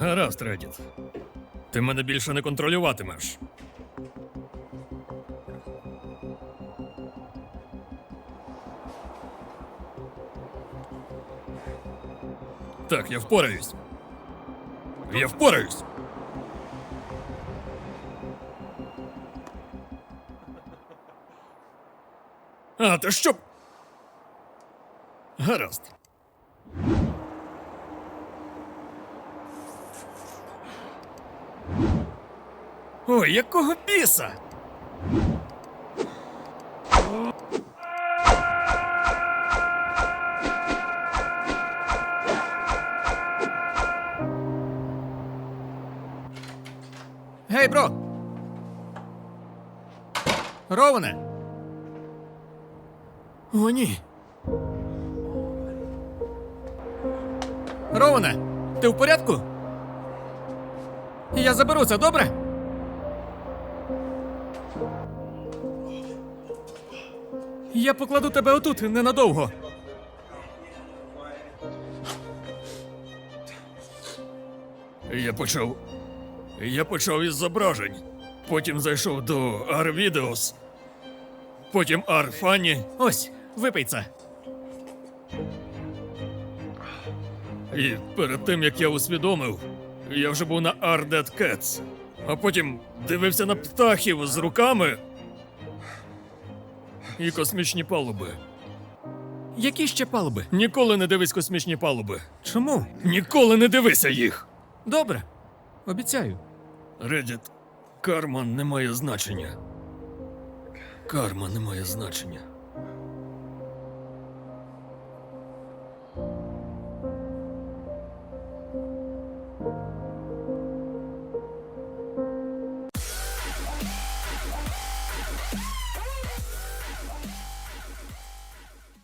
Гаразд, Редіт. Ти мене більше не контролюватимеш. Так, я впораюсь. Я впораюсь. А, ти що? Гаразд. Ой, якого біса? Гей, бро! Роване! О, ні. Роване, ти в порядку? Я заберу це, добре? Я покладу тебе отут ненадовго. Я почав. Я почав із зображень. Потім зайшов до R-Videos. Потім R-Funny. Ось, випий це. І перед тим як я усвідомив, я вже був на R Dead Cats. А потім дивився на птахів з руками і космічні палуби. Які ще палуби? Ніколи не дивись космічні палуби. Чому? Ніколи не дивися їх. Добре. Обіцяю. Редіт, карма не має значення. Карма не має значення.